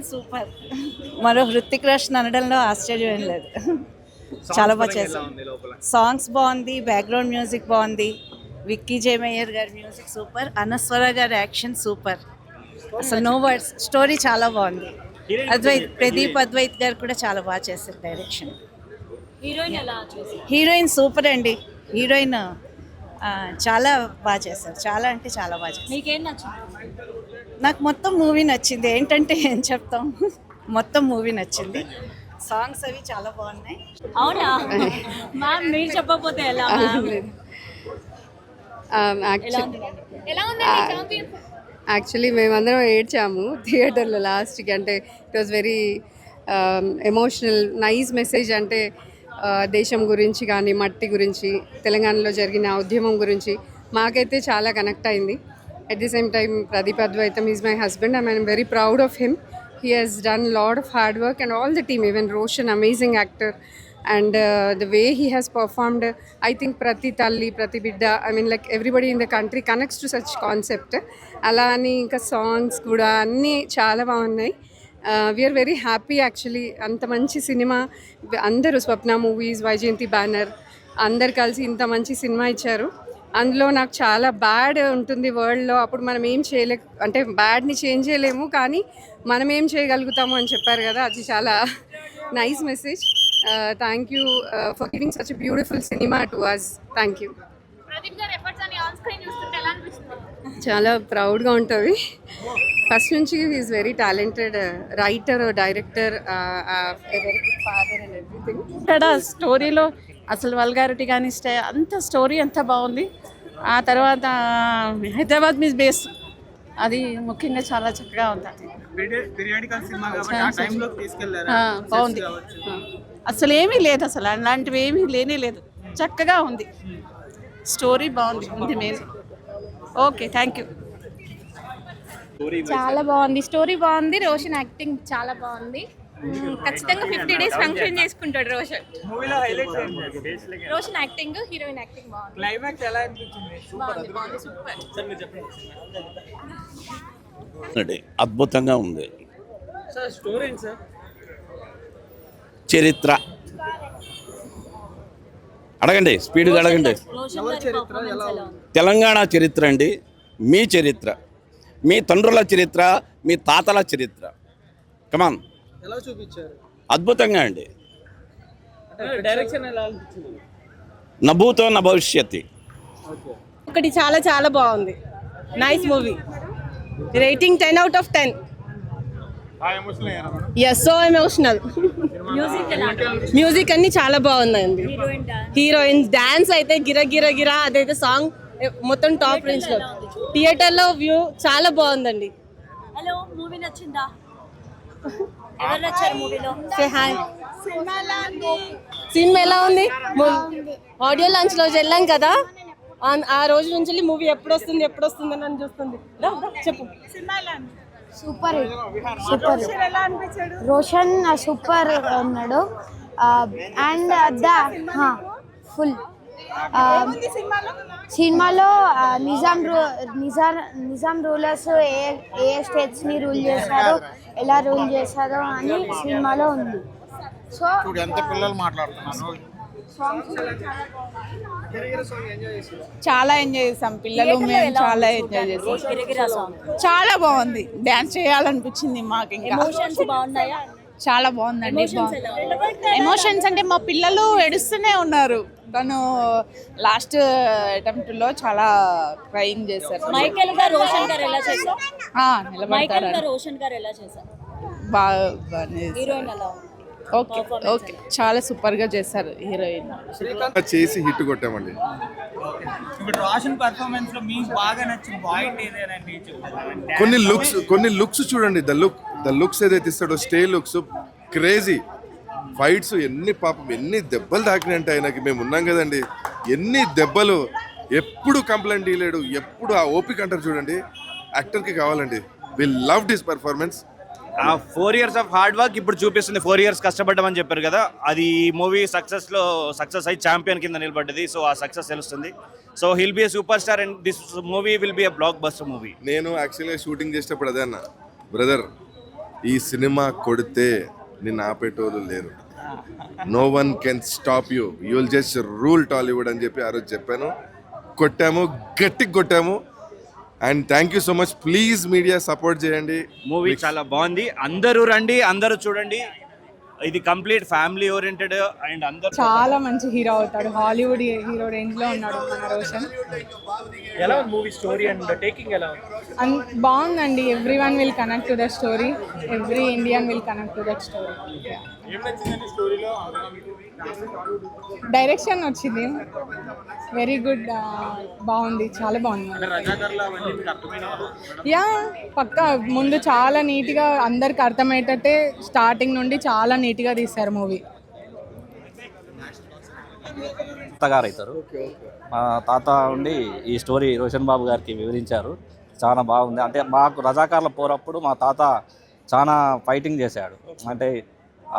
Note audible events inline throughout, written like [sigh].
Action super మరో హృతిక్ రోషన్ అనడంలో ఆశ్చర్యం ఏం లేదు చాలా బాగా చేశారు. సాంగ్స్ బాగుంది బ్యాక్గ్రౌండ్ మ్యూజిక్ బాగుంది. విక్కీ జయమయ్యర్ గారి మ్యూజిక్ సూపర్ అనస్వర గారి యాక్షన్ సూపర్ అసలు నో వర్డ్స్ స్టోరీ చాలా బాగుంది. అద్వైత్ ప్రదీప్ అద్వైత్ గారు కూడా చాలా బాగా చేశారు డైరెక్షన్ హీరోయిన్ హీరోయిన్ సూపర్ అండి. హీరోయిన్ ఆ, చాలా బాగా చేశారు. చాలా అంటే చాలా బాగా చేశారు. మీకేం నచ్చింది? నాకు మొత్తం మూవీ నచ్చింది. ఏంటంటే ఏం చెప్తాం? మొత్తం మూవీ నచ్చింది. సాంగ్స్ అవి చాలా బాగున్నాయి. అవునా? [laughs] మ్యామ్ మీరు చెప్పకపోతే ఎలా మ్యామ్ ఎలా ఉంది ఎలా ఉంది ఛాంపియన్ యాక్చువల్లీ మేమందరం ఏడ్చాము థియేటర్లో లాస్ట్కి. అంటే it was very emotional nice message అంటే ఆ, దేశం గురించి కానీ మట్టి గురించి తెలంగాణలో జరిగిన ఉద్యమం గురించి మాకైతే చాలా కనెక్ట్ అయింది. At the same time Pradeep Advaitham is my husband I I'm very proud of him he has done lot of hard work and all the team even Roshan amazing actor and the way he has performed I think ప్రతి తల్లి ప్రతి బిడ్డ I mean like everybody in the country connects to such concept అలా అని ఇంకా songs కూడా అన్నీ చాలా బాగున్నాయి. వీఆర్ వెరీ హ్యాపీ యాక్చువల్లీ అంత మంచి సినిమా అందరూ స్వప్న మూవీస్ వైజయంతి బ్యానర్ అందరు కలిసి ఇంత మంచి సినిమా ఇచ్చారు. అందులో నాకు చాలా బ్యాడ్ ఉంటుంది వరల్డ్లో అప్పుడు మనం ఏం చేయలే అంటే బ్యాడ్ని చేంజ్ చేయలేము కానీ మనం ఏం చేయగలుగుతాము అని చెప్పారు కదా అది చాలా nice message thank you for giving such beautiful cinema to us thank you Pradeep garu efforts అని ఆన్ స్క్రీన్ చూస్తుంటే ఎలా అనిపిస్తుంది? చాలా ప్రౌడ్గా ఉంటుంది. ఫస్ట్ నుంచి is very talented writer director very good father and everything ఇక్కడ స్టోరీలో అసలు వల్గారిటీ కానీ స్టే అంత స్టోరీ అంతా బాగుంది. ఆ తర్వాత హైదరాబాద్ మీస్ బేస్. అది ముఖ్యంగా చాలా చక్కగా ఉంది అది పీరియాడికల్ సినిమా కాబట్టి ఆ టైంలో తీసుకెళ్ళారు? ఆ, బాగుంది. అసలు ఏమీ లేదు అసలు అలాంటివి ఏమీ లేనే లేదు. చక్కగా ఉంది. స్టోరీ బాగుంది ఉంది మెయిన్ ఓకే థ్యాంక్ యూ. చాలా బాగుంది. స్టోరీ బాగుంది రోషన్ యాక్టింగ్ చాలా బాగుంది. ఖచ్చితంగా ఫిఫ్టీ డేస్ ఫంక్షన్ చేసుకుంటాడు రోషన్. మూవీలో హైలైట్స్ ఏంటి రోషన్ యాక్టింగ్ హీరోయిన్ యాక్టింగ్ బాగుంది. క్లైమాక్స్ ఎలా అనిపించింది? బాగుంది బాగుంది సూపర్. అద్భుతంగా ఉంది. సార్ స్టోరీ ఏంటి సార్ చరిత్ర. అడగండి స్పీడ్గా అడగండి. తెలంగాణ చరిత్ర అండి మీ చరిత్ర. మీ తండ్రుల చరిత్ర మీ తాతల చరిత్ర. కమాన్ ఎలా చూపించారు? అద్భుతంగా అండి. డైరెక్షన్ ఎలా అనిపించింది? నభూతో నా భవిష్యత్తు. ఓకే. ఒకటి చాలా చాలా బాగుంది. Nice movie rating ten out of ten yes so emotional music అన్ని చాలా బాగుందండి హీరోయిన్ డాన్స్ హీరోయిన్స్ డాన్స్ అయితే గిర గిర గిర అదైతే సాంగ్ మొత్తం టాప్ రేంజ్లో. థియేటర్లో వ్యూ చాలా బాగుందండి. హలో మూవీ నచ్చిందా? ఎవరు నచ్చారు మూవీలో. సినిమా ఎలా ఉంది? ఆడియో లాంచ్ రోజు వెళ్ళాం కదా. ఆ- ఆ రోజు నుంచి మూవీ ఎప్పుడు వస్తుంది ఎప్పుడు వస్తుంది అని చూస్తుంది చెప్పు. సూపర్. సూపర్. రోషన్ సూపర్ ఉన్నాడు. And the full. సినిమాలో? నిజాం రూ నిజాం నిజాం రూలర్స్ ఏ ఏ స్టేట్స్ని రూల్ చేశారో ఎలా రూల్ చేశారో అని సినిమాలో ఉంది. సో ఎంత పిల్లలు మాట్లాడుతున్నారు. చాలా ఎంజాయ్ చేసాం పిల్లలు మేము చాలా ఎంజాయ్ చేసాం చాలా బాగుంది. డ్యాన్స్ చేయాలనిపించింది మాకు ఇంకా. ఎమోషన్స్ బాగున్నాయా? చాలా బాగుందండి. ఎమోషన్స్ అంటే మా పిల్లలు ఏడుస్తూనే ఉన్నారు. తను లాస్ట్ అటెంప్ట్లో చాలా క్రైమ్ చేశారు. మైకేల్ గారు రోషన్ గారు ఎలా చేశారు? ఆ, మైకేల్ నిలబడతారు గారు రోషన్ గారు ఎలా చేశారు? బాగా బాగానే చేశారు. హీరోయిన్ ఉంది? Okay okay. చాలా సూపర్గా చేశారు హీరోయిన్. చేసి హిట్ కొట్టామండి. ఇప్పుడు రోషన్ పర్ఫార్మెన్స్లో మీకు బాగా నచ్చిన పాయింట్ ఏదేనండి చెప్తారా? కొన్ని లుక్స్ కొన్ని లుక్స్ చూడండి. ద లుక్ ద లుక్స్ ఏదైతే ఇస్తాడో స్టే లుక్స్ క్రేజీ ఫైట్స్ ఎన్ని పాపం ఎన్ని దెబ్బలు తాకినాయంటే ఆయనకి మేము ఉన్నాం కదండి. ఎన్ని దెబ్బలు ఎప్పుడు కంప్లైంట్ ఇవ్వలేడు ఎప్పుడు ఆ ఓపిక అంటారు చూడండి. యాక్టర్కి కావాలండి. వి లవ్ దిస్ పర్ఫార్మెన్స్ ఆ four years of hard work ఇప్పుడు చూపిస్తుంది. ఫోర్ ఇయర్స్ కష్టపడ్డామని చెప్పారు కదా. అది ఈ మూవీ సక్సెస్లో సక్సెస్ అయి ఛాంపియన్ కింద నిలబడ్డది. సో ఆ సక్సెస్ తెలుస్తుంది. So he'll be super star and this movie will be a blockbuster movie నేను యాక్చువల్గా షూటింగ్ చేసేటప్పుడు అదే అన్న. బ్రదర్ ఈ సినిమా కొడితే నిన్ను ఆపేటోళ్ళు లేరు. No one can stop you you will just rule Tollywood అని చెప్పి ఆ రోజు చెప్పాను. కొట్టాము గట్టిగా కొట్టాము. And thank you so much please media support చేయండి. మూవీ చాలా బాగుంది. అందరూ రండి అందరూ చూడండి. ఇది కంప్లీట్ ఫ్యామిలీ ఓరియంటెడ్ అండ్ అందరూ చాలా మంచి హీరో అవుతాడు. హాలీవుడ్ హీరో రేంజ్లో ఉన్నాడు మన రోషన్. ఎలా మూవీ స్టోరీ అండ్ టేకింగ్ ఎలా బాగుందండి. Everyone will connect to the story every Indian will connect to that story direction వచ్చింది వెరీ గుడ్ బాగుంది చాలా బాగుంది. యా పక్కా ముందు చాలా నీట్గా అందరికి అర్థమయ్యేటట్టే స్టార్టింగ్ నుండి చాలా నీట్గా తీస్తారు మూవీ. తాతగారు అవుతారు మా తాత ఉండి ఈ స్టోరీ రోషన్ బాబు గారికి వివరించారు. చాలా బాగుంది. అంటే మాకు రజాకార్ల పోరప్పుడు మా తాత చాలా ఫైటింగ్ చేశాడు. అంటే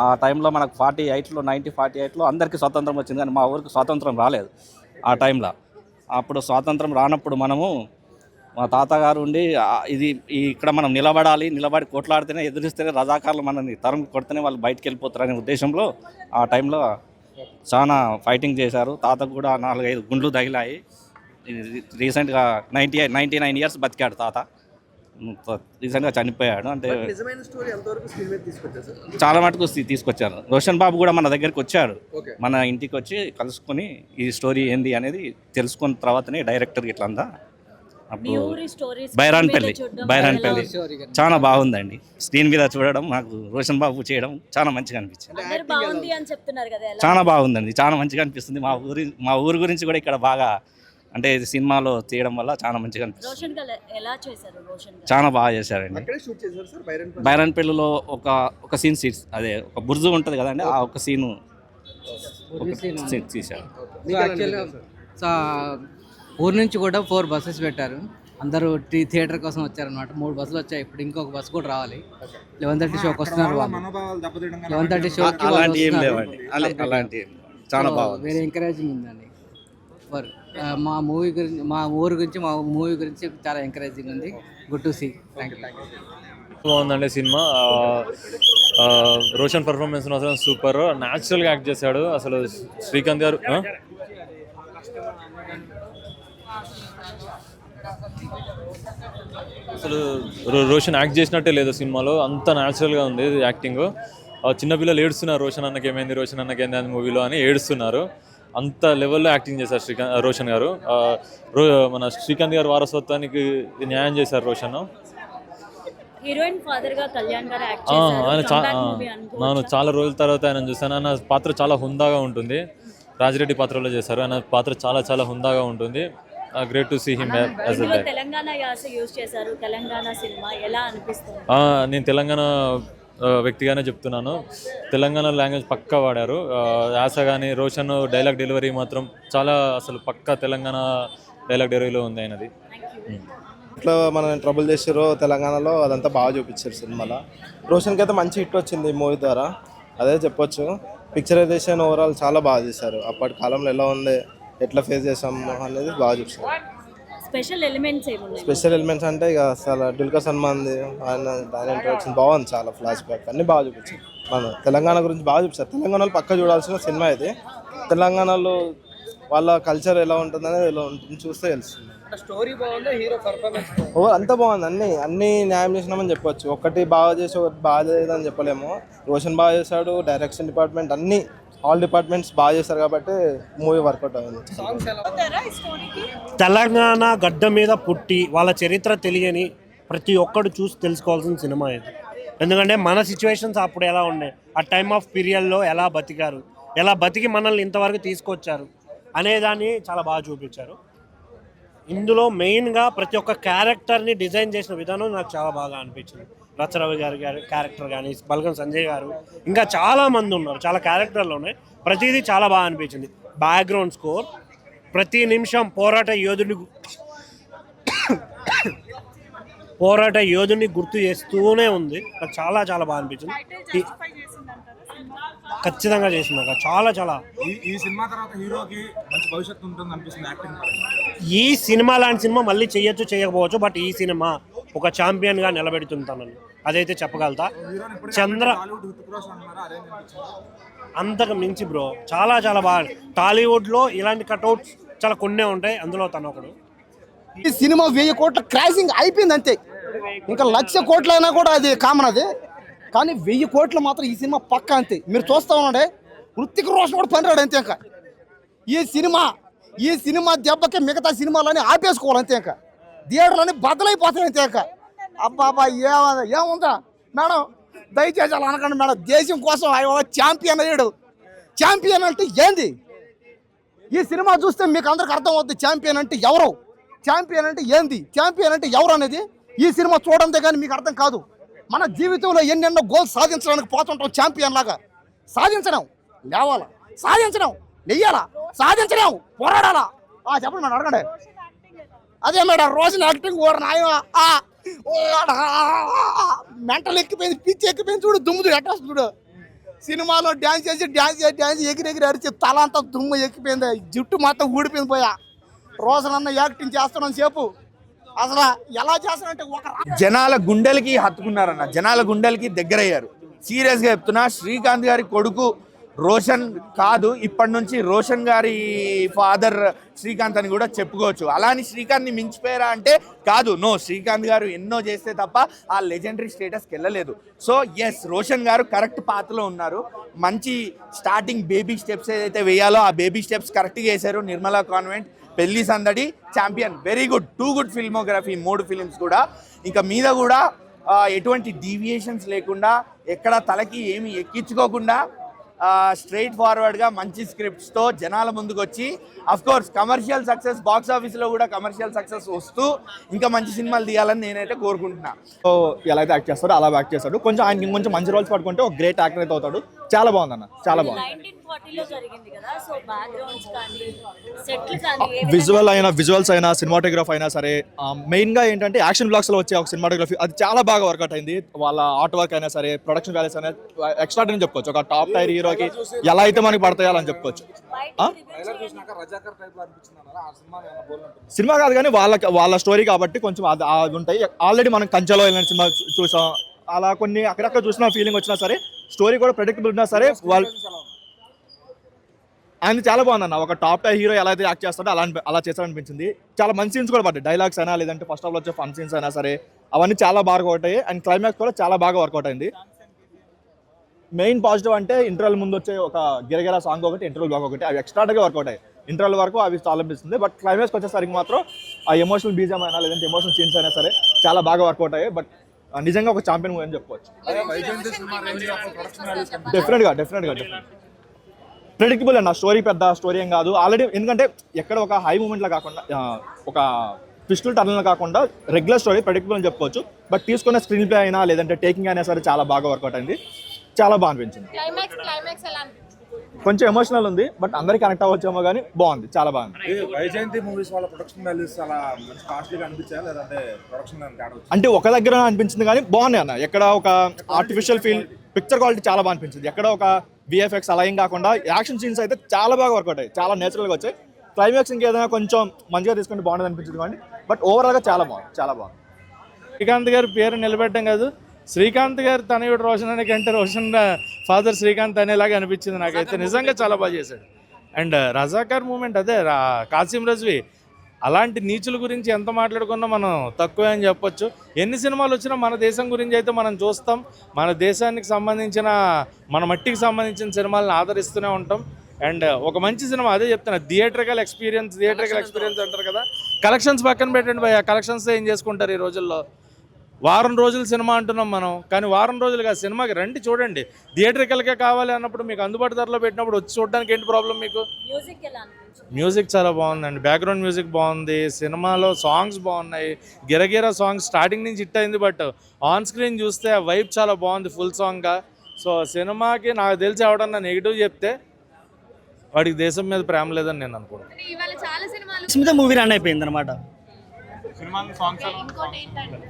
ఆ టైంలో మనకు ఫార్టీ ఎయిట్లో నైన్టీ ఫార్టీ ఎయిట్లో అందరికీ స్వాతంత్రం వచ్చింది కానీ మా ఊరికి స్వాతంత్రం రాలేదు ఆ టైంలో. అప్పుడు స్వాతంత్రం రానప్పుడు మనము మా తాతగారు ఉండి ఇది ఇక్కడ మనం నిలబడాలి నిలబడి కొట్లాడితేనే ఎదురిస్తేనే రజాకారులు మనల్ని తరం కొడితేనే వాళ్ళు బయటికి వెళ్ళిపోతారనే ఉద్దేశంలో ఆ టైంలో చాలా ఫైటింగ్ చేశారు. తాతకు కూడా నాలుగైదు గుండ్లు తగిలాయి. రీసెంట్గా నైంటీ నైంటీ నైన్ ఇయర్స్ బతికాడు తాత. రీసెంట్గా చనిపోయాడు. అంటే చాలా మటుకు తీసుకొచ్చారు. రోషన్ బాబు కూడా మన దగ్గరికి వచ్చాడు. మన ఇంటికి వచ్చి కలుసుకొని ఈ స్టోరీ ఏంది అనేది తెలుసుకున్న తర్వాతనే డైరెక్టర్ ఇట్లా అందా? మీ అప్పుడు ఊరి స్టోరీస్ బైరాన్పల్లి బైరాన్పల్లి చాలా బాగుందండి. స్క్రీన్ మీద చూడడం నాకు రోషన్ బాబు చేయడం చాలా మంచిగా అనిపించింది. అందరు బాగుంది అని చెప్తున్నారు కదా ఎలా చాలా బాగుందండి. చాలా మంచిగా అనిపిస్తుంది. మా ఊరి మా ఊరి గురించి కూడా ఇక్కడ బాగా అంటే ఇది సినిమాలో తీయడం వల్ల చాలా మంచిగా అనిపిస్తుంది. రోషన్ గారు ఎలా చేశారు? రోషన్ గారు. చాలా బాగా చేశారండి. బైరాన్పల్లిలో ఒక ఒక సీన్ సీట్స్ అదే ఒక బుర్జు ఉంటుంది కదండి ఆ ఒక సీను సీన్ తీశారు. ఊరు నుంచి కూడా ఫోర్ బస్సెస్ పెట్టారు. అందరూ టీ థియేటర్ కోసం వచ్చారనమాట మూడు బస్సులు వచ్చాయి. ఇప్పుడు ఇంకొక బస్సు కూడా రావాలి. లెవెన్ థర్టీ షోకి వస్తున్నారు లెవెన్ థర్టీ షోకి అలాంటి. చాలా బాగుంది. వెరీ ఎంకరేజింగ్ ఉందండి. ఫర్ మా మూవీ గురించి మా ఊరు గురించి మా మూవీ గురించి చాలా ఎంకరేజింగ్ ఉంది. Good to see thank you బాగుందండి సినిమా. రోషన్ పర్ఫార్మెన్స్ అసలు సూపర్ న్యాచురల్గా యాక్ట్ చేశాడు. అసలు శ్రీకాంత్ గారు అసలు రో- రోషన్ యాక్ట్ చేసినట్టే లేదు సినిమాలో. అంత న్యాచురల్గా ఉంది యాక్టింగ్ చిన్నపిల్లలు ఏడుస్తున్నారు. రోషన్ అన్నకి ఏమైంది? రోషన్ అన్నకి ఏంది అని మూవీలో అని ఏడుస్తున్నారు. అంత లెవెల్లో యాక్టింగ్ చేశారు శ్రీకాంత్ రోషన్ గారు. మన శ్రీకాంత్ గారు వారసత్వానికి న్యాయం చేశారు రోషన్. హీరోయిన్ ఫాదర్గా కళ్యాణ్ గారు యాక్ట్ చేశారు. నేను? చాలా రోజుల తర్వాత ఆయన చూశాను. ఆయన పాత్ర చాలా హుందాగా ఉంటుంది. రాజిరెడ్డి పాత్రలో చేశారు. ఆయన పాత్ర చాలా చాలా హుందాగా ఉంటుంది. Great to see him as Telangana యాస యూజ్ చేశారు. తెలంగాణ సినిమా ఎలా అనిపిస్తుంది? నేను తెలంగాణ వ్యక్తిగానే చెప్తున్నాను. తెలంగాణ లాంగ్వేజ్ పక్కా వాడారు. యాస కానీ రోషన్ డైలాగ్ డెలివరీ మాత్రం చాలా అసలు పక్కా తెలంగాణ డైలాగ్ డెలివరీలో ఉంది ఆయనది. ఇట్లా మనం ట్రబుల్ చేసారో తెలంగాణలో అదంతా బాగా చూపించారు సినిమాలో. రోషన్కి అయితే మంచి హిట్ వచ్చింది ఈ మూవీ ద్వారా. అదే చెప్పొచ్చు. పిక్చరైజేషన్ ఓవరాల్ చాలా బాగా చేశారు. అప్పటి కాలంలో ఎలా ఉంది ఎట్లా ఫేస్ చేసాము అనేది బాగా చూసారు స్పెషల్ ఎలిమెంట్స్ ఏమున్నాయి? స్పెషల్ ఎలిమెంట్స్ అంటే ఇక అసలు డుల్కర్ సల్మాన్ది ఆయన ఆయన ఇంట్రొడక్షన్ బాగుంది చాలా ఫ్లాష్ బ్యాక్ అన్ని బాగా చూపించారు మన తెలంగాణ గురించి బాగా చూపించారు తెలంగాణలో పక్క చూడాల్సిన సినిమా ఇది. తెలంగాణలో వాళ్ళ కల్చర్ ఎలా ఉంటుందనేది ఎలా ఉంటుంది చూస్తే తెలుస్తుంది. స్టోరీ బాగుందా హీరో పర్ఫార్మెన్స్ ఓ అంతా బాగుంది. అన్ని అన్ని న్యాయం చేసినామని చెప్పొచ్చు. ఒకటి బాగా చేసి ఒకటి బాగా చేయదని చెప్పలేము. రోషన్ బాగా చేశాడు డైరెక్షన్ డిపార్ట్మెంట్ అన్ని ఆల్ డిపార్ట్మెంట్స్ బాగా చేశారు కాబట్టి మూవీ వర్కౌట్ అయింది. తెలంగాణ గడ్డ మీద పుట్టి వాళ్ళ చరిత్ర తెలియని ప్రతి ఒక్కడు చూసి తెలుసుకోవాల్సిన సినిమా ఇది. ఎందుకంటే మన సిచ్యువేషన్స్ అప్పుడు ఎలా ఉన్నాయి ఆ టైమ్ ఆఫ్ పీరియడ్లో ఎలా బతికారు ఎలా బతికి మనల్ని ఇంతవరకు తీసుకొచ్చారు అనేదాన్ని చాలా బాగా చూపించారు. ఇందులో మెయిన్గా ప్రతి ఒక్క క్యారెక్టర్ని డిజైన్ చేసిన విధానం నాకు చాలా బాగా అనిపించింది. రచరవి గారి గారి క్యారెక్టర్ కానీ బల్గం సంజయ్ గారు ఇంకా చాలా మంది ఉన్నారు. చాలా క్యారెక్టర్లు ఉన్నాయి. ప్రతిదీ చాలా బాగా అనిపించింది. బ్యాక్గ్రౌండ్ స్కోర్ ప్రతి నిమిషం పోరాట యోధుని పోరాట యోధుని గుర్తు చేస్తూనే ఉంది. నాకు చాలా చాలా బాగా అనిపించింది. ఖచ్చితంగా చేసింది అక్క చాలా చాలా. ఈ ఈ సినిమా తర్వాత హీరోకి మంచి భవిష్యత్తు ఉంటుంది అనిపిస్తుంది యాక్టింగ్ ఈ సినిమా లాంటి సినిమా మళ్ళీ చేయొచ్చు చేయకపోవచ్చు బట్ ఈ సినిమా ఒక ఛాంపియన్గా నిలబెడుతుంది అదైతే చెప్పగలుగుతా. చంద్ర అంతకు మించి బ్రో చాలా చాలా బాగా టాలీవుడ్లో ఇలాంటి కట్అవుట్స్ చాలా కొన్నే ఉంటాయి. అందులో తను ఒకడు. ఈ సినిమా వెయ్యి కోట్ల క్రాసింగ్ అయిపోయింది అంతే. ఇంకా లక్ష కోట్ల అయినా కూడా అది కామన్ అది. కానీ వెయ్యి కోట్లు మాత్రం ఈ సినిమా పక్క అంతే. మీరు చూస్తా ఉండే వృత్తికి రోషన్ కూడా పనిరాడు అంతే ఇంకా. ఈ సినిమా ఈ సినిమా దెబ్బకి మిగతా సినిమాలని ఆపేసుకోవాలి అంతే ఇంకా. థియేటర్లని అని బద్దలైపోతున్నాయి తేక అబ్బా ఏముందా? మేడం దయచేసి అలా అనకండి మేడం. దేశం కోసం ఆయన ఛాంపియన్ అయ్యాడు. ఛాంపియన్ అంటే ఏంది? ఈ సినిమా చూస్తే మీకు అందరికి అర్థం అవుతుంది ఛాంపియన్ అంటే ఎవరు? ఛాంపియన్ అంటే ఏంది? ఛాంపియన్ అంటే ఎవరు అనేది ఈ సినిమా చూడంతే కానీ మీకు అర్థం కాదు. మన జీవితంలో ఎన్నెన్నో గోల్స్ సాధించడానికి పోతుంటాం ఛాంపియన్ లాగా. సాధించడం. లేవాలా? సాధించడం. నెయ్యాలా? సాధించడం. పోరాడాలా? ఆ చెప్పండి మేడం అడగండి. అదే మేడం రోజున యాక్టింగ్ ఓడ నాయ మెంటల్ ఎక్కిపోయింది పిచ్చి ఎక్కిపోయింది చూడు దుమ్ము చూడు ఎట్లా చూడు. సినిమాలో డ్యాన్స్ చేసి డ్యాన్స్ చేసి డ్యాన్స్ ఎగిరి ఎగిరి అరిచి తల అంతా దుమ్ము ఎక్కిపోయింది జుట్టు మొత్తం ఊడిపోయింది పోయా. రోజునన్న యాక్టింగ్ చేస్తున్నాను సేపు. అసలు ఎలా చేస్తానంటే ఒక జనాల గుండెలకి హత్తుకున్నారన్న జనాల గుండెలకి దగ్గరయ్యారు. సీరియస్గా చెప్తున్నా శ్రీకాంత్ గారి కొడుకు రోషన్ కాదు ఇప్పటి నుంచి రోషన్ గారి ఫాదర్ శ్రీకాంత్ అని కూడా చెప్పుకోవచ్చు. అలాని శ్రీకాంత్ని మించిపోయారా అంటే కాదు నో శ్రీకాంత్ గారు ఎన్నో చేస్తే తప్ప ఆ లెజెండరీ స్టేటస్కి వెళ్ళలేదు. సో ఎస్ రోషన్ గారు కరెక్ట్ పాత్రలో ఉన్నారు. మంచి స్టార్టింగ్ బేబీ స్టెప్స్ ఏదైతే వేయాలో ఆ బేబీ స్టెప్స్ కరెక్ట్గా వేశారు. Nirmala convent Pelli Sandadi champion very good too good filmography మూడు ఫిలిమ్స్ కూడా. ఇంకా మీద కూడా ఎటువంటి డీవియేషన్స్ లేకుండా ఎక్కడ తలకి ఏమి ఎక్కించుకోకుండా స్ట్రైట్ ఫార్వర్డ్గా మంచి స్క్రిప్ట్స్తో జనాల ముందుకు వచ్చి of course commercial success box ఆఫీస్లో కూడా కమర్షియల్ సక్సెస్ వస్తూ ఇంకా మంచి సినిమాలు తీయాలని నేనైతే కోరుకుంటున్నా. సో ఎలా అయితే యాక్ట్ చేస్తాడో అలా యాక్ట్ చేస్తాడు. కొంచెం ఆయనకి ఇంకొంచెం మంచి రోల్స్ పట్టుకుంటే ఒక గ్రేట్ యాక్టర్ అయితే అవుతాడు. చాలా బాగుంది అన్న చాలా బాగుంది. ఫార్టీలో జరిగింది కదా. సో బ్యాక్గ్రౌండ్స్ కానీ సెట్లు కానీ ఏ విజువల్ అయినా విజువల్స్ అయినా సినిమాటోగ్రఫీ అయినా సరే మెయిన్గా ఏంటంటే యాక్షన్ బ్లాక్స్లో వచ్చే ఒక సినిమాటోగ్రఫీ అది చాలా బాగా వర్కౌట్ అయింది. వాళ్ళ ఆర్ట్ వర్క్ అయినా సరే ప్రొడక్షన్ వాల్యూస్ అయినా ఎక్స్ట్రా అని చెప్పుకోవచ్చు. ఒక టాప్ టైర్ హీరోకి ఎలా అయితే మనకి పడతాయో అని చెప్పుకోవచ్చు? సినిమా కాదు కానీ వాళ్ళ వాళ్ళ స్టోరీ కాబట్టి కొంచెం అది ఉంటాయి. ఆల్రెడీ మనం కంచెలో వెళ్ళిన సినిమా చూసాం. అలా కొన్ని అక్కడక్కడ చూసిన ఫీలింగ్ వచ్చినా సరే స్టోరీ కూడా ప్రెడిక్టబుల్ ఉన్నా సరే వాళ్ళు ఆయన చాలా బాగుంది అన్న ఒక టాప్ టైర్ హీరో ఎలా అయితే యాక్ట్ చేస్తాడో అలా అలా చేస్తాడనిపించింది చాలా మంచి సీన్స్ కూడా పడ్డాయి. డైలాగ్స్ అయినా లేదంటే ఫస్ట్ హాఫ్లో వచ్చే ఫన్ సీన్స్ అయినా సరే అవన్నీ చాలా బాగా వర్కౌట్ అయ్యాయి. అండ్ క్లైమాక్స్ కూడా చాలా బాగా వర్కౌట్ అయింది. మెయిన్ పాజిటివ్ అంటే ఇంటర్వల్ ముందు వచ్చే ఒక గిరగిర సాంగ్ ఒకటి ఇంటర్వల్ బ్లాక్ ఒకటి అవి ఎక్స్ట్రాగా వర్కౌట్ అయ్యాయి. ఇంటర్వల్ వరకు అవి చాలా అనిపిస్తుంది. బట్ క్లైమాక్స్ వచ్చేసరికి మాత్రం ఆ ఎమోషనల్ బీజం అయినా లేదంటే ఎమోషనల్ సీన్స్ అయినా సరే చాలా బాగా వర్కౌట్ అయ్యాయి. బట్ నిజంగా ఒక ఛాంపియన్ అని చెప్పుకోవచ్చు. డెఫినెట్గా డెఫినెట్గా డెఫినెట్ ప్రెడిక్టబుల్ అన్న స్టోరీ పెద్ద స్టోరీ ఏం కాదు. ఆల్రెడీ ఎందుకంటే ఎక్కడ ఒక హై మూమెంట్లో కాకుండా ఆ, ఒక ట్విస్టుల్ టర్న్లో కాకుండా రెగ్యులర్ స్టోరీ ప్రెడిక్టబుల్ అని చెప్పుకోవచ్చు. బట్ తీసుకున్న స్క్రీన్ ప్లే అయినా లేదంటే టేకింగ్ అయినా సరే చాలా బాగా వర్కౌట్ అయింది. చాలా బాగా అనిపించింది. క్లైమాక్స్ క్లైమాక్స్ ఎలా అనిపించింది? కొంచెం ఎమోషనల్ ఉంది బట్ అందరికి కనెక్ట్ అవ్వచ్చేమో కానీ బాగుంది. చాలా బాగుంది. వైజయంతి మూవీస్ వాళ్ళ ప్రొడక్షన్ వాల్యూస్ అలా లేదంటే ప్రొడక్షన్? అంటే ఒక దగ్గర అనిపించింది కానీ బాగున్నాయి అన్న. ఎక్కడ ఒక ఆర్టిఫిషియల్ ఫీల్ పిక్చర్ క్వాలిటీ చాలా బాగా అనిపించింది. ఎక్కడ ఒక విఎఫ్ఎక్స్ అలా ఏం కాకుండా యాక్షన్ సీన్స్ అయితే చాలా బాగా వర్కౌట్ అయ్యాయి. చాలా నేచురల్గా వచ్చాయి. క్లైమాక్స్ ఇంకేదైనా కొంచెం మంచిగా తీసుకుంటే బాగుంటుంది అనిపించింది కానీ బట్ ఓవరాల్గా చాలా బాగుంది చాలా బాగుంది. శ్రీకాంత్ గారి పేరు నిలబెట్టడం కాదు శ్రీకాంత్ గారు తనయుడు రోషన్ అనే కంటే రోషన్ ఫాదర్ శ్రీకాంత్ అనేలాగా అనిపించింది నాకైతే. నిజంగా చాలా బాగా చేశాడు. అండ్ రజాకార్ మూమెంట్ అదే కాసిం రజ్వి అలాంటి నీచుల గురించి ఎంత మాట్లాడుకున్నా మనం తక్కువే అని చెప్పొచ్చు. ఎన్ని సినిమాలు వచ్చినా మన దేశం గురించి అయితే మనం చూస్తాం. మన దేశానికి సంబంధించిన మన మట్టికి సంబంధించిన సినిమాలను ఆదరిస్తూనే ఉంటాం. అండ్ ఒక మంచి సినిమా అదే చెప్తున్నా థియేటర్కల్ ఎక్స్పీరియన్స్ థియేటర్కల్ ఎక్స్పీరియన్స్ అంటారు కదా. కలెక్షన్స్ పక్కన పెట్టండి భయ కలెక్షన్స్ ఏం చేసుకుంటారు ఈ రోజుల్లో? వారం రోజులు సినిమా అంటున్నాం మనం. కానీ వారం రోజులుగా సినిమాకి రండి చూడండి. థియేటర్కల్కే కావాలి అన్నప్పుడు మీకు అందుబాటు ధరలో పెట్టినప్పుడు వచ్చి చూడడానికి ఏంటి ప్రాబ్లం మీకు? మ్యూజిక్ ఎలా అనిపించింది? మ్యూజిక్ చాలా బాగుందండి. బ్యాక్గ్రౌండ్ మ్యూజిక్ బాగుంది. సినిమాలో సాంగ్స్ బాగున్నాయి. గిరగిర సాంగ్ స్టార్టింగ్ నుంచి హిట్ అయింది బట్ ఆన్ స్క్రీన్ చూస్తే ఆ వైబ్ చాలా బాగుంది ఫుల్ సాంగ్గా సో సినిమాకి నాకు తెలిసి ఎవడన్నా నెగిటివ్ చెప్తే వాడికి దేశం మీద ప్రేమ లేదని నేను అనుకుంటున్నాను. మూవీ రన్ అయిపోయింది అనమాట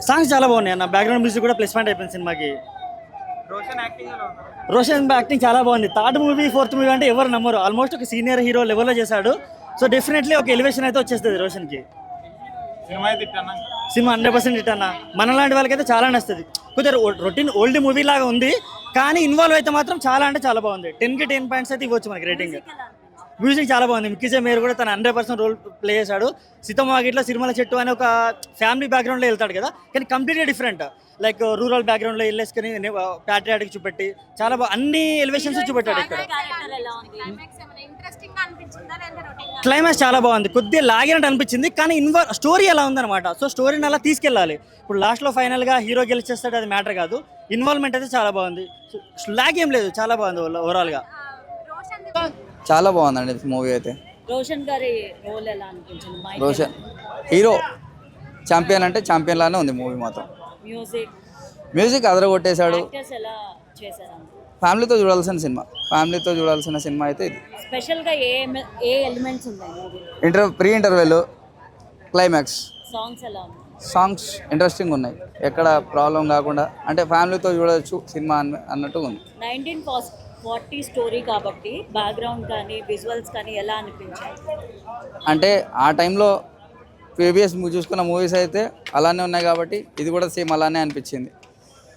సాంగ్స్ చాలా బాగున్నాయి అన్న. బ్యాక్గ్రౌండ్ మ్యూజిక్ కూడా ప్లస్ పాయింట్ అయిపోయింది సినిమాకి. రోషన్ యాక్టింగ్ చాలా బాగుంది. థర్డ్ మూవీ ఫోర్త్ మూవీ అంటే ఎవరు నమ్మరు. ఆల్మోస్ట్ ఒక సీనియర్ హీరో లెవెల్లో చేశాడు. సో డెఫినెట్లీ ఒక ఎలివేషన్ అయితే వచ్చేస్తుంది రోషన్కి. సినిమా అయితే ఇట్టన్నా సినిమా హండ్రెడ్ పర్సెంట్ హిట్ అన్న. మనలాంటి వాళ్ళకైతే చాలా నచ్చుతుంది. కొద్దిగా రొటీన్ ఓల్డ్ మూవీ లాగా ఉంది. కానీ ఇన్వాల్వ్ అయితే మాత్రం చాలా అంటే చాలా బాగుంది. టెన్కి టెన్ పాయింట్స్ అయితే ఇవ్వచ్చు మనకి రేటింగ్ మ్యూజిక్ చాలా బాగుంది. మిక్కీజే మేరు కూడా తన హండ్రెడ్ పర్సెంట్ రోల్ ప్లే చేశాడు. సీతమ్మాగిట్లో సిరిమల చెట్టు అనే ఒక ఫ్యామిలీ బ్యాక్గ్రౌండ్లో వెళ్తాడు కదా. కానీ కంప్లీట్గా డిఫరెంట్ లైక్ రూరల్ బ్యాక్గ్రౌండ్లో వెళ్ళేసుకుని ప్యాట్రియాటిక్ చూపెట్టి చాలా బాగా అన్ని ఎలివేషన్స్ చూపెట్టాడు ఇక్కడ. క్లైమాక్స్ చాలా బాగుంది. కొద్దిగా లాగినట్టు అనిపించింది. కానీ ఇన్వాల్వ్ స్టోరీ ఎలా ఉందన్నమాట. సో స్టోరీని అలా తీసుకెళ్ళాలి. ఇప్పుడు లాస్ట్లో ఫైనల్గా హీరో గెలిచేస్తాడు అది మ్యాటర్ కాదు. ఇన్వాల్వ్మెంట్ అయితే చాలా బాగుంది. లాగ్ ఏం లేదు. చాలా బాగుంది ఓవరాల్గా చాలా బాగుందండి మూవీ అయితే. రోషన్ గారి రోల్ ఎలా అనిపించింది? రోషన్ హీరో ఛాంపియన్ అంటే ఛాంపియన్ లానే ఉంది మూవీ మాత్రం. మ్యూజిక్? మ్యూజిక్ అదరగొట్టేశాడు. ఫ్యామిలీతో చూడాల్సిన సినిమా. ఫ్యామిలీతో చూడాల్సిన సినిమా అయితే ఇది. స్పెషల్గా ఏ ఏ ఎలిమెంట్స్ ఉన్నాయి inter pre interval climax songs ఎలా సాంగ్స్ ఇంట్రెస్టింగ్ ఉన్నాయి. ఎక్కడ ప్రాబ్లం కాకుండా అంటే ఫ్యామిలీతో చూడవచ్చు సినిమా అన్న- అన్నట్టు ఉంది. నైన్టీన్ ఫార్టీ స్టోరీ కాబట్టి బ్యాక్గ్రౌండ్ కానీ విజువల్స్ కానీ ఎలా అనిపించాయి? అంటే ఆ టైంలో ప్రీవియస్ చూసుకున్న మూవీస్ అయితే అలానే ఉన్నాయి కాబట్టి ఇది కూడా సేమ్ అలానే అనిపించింది.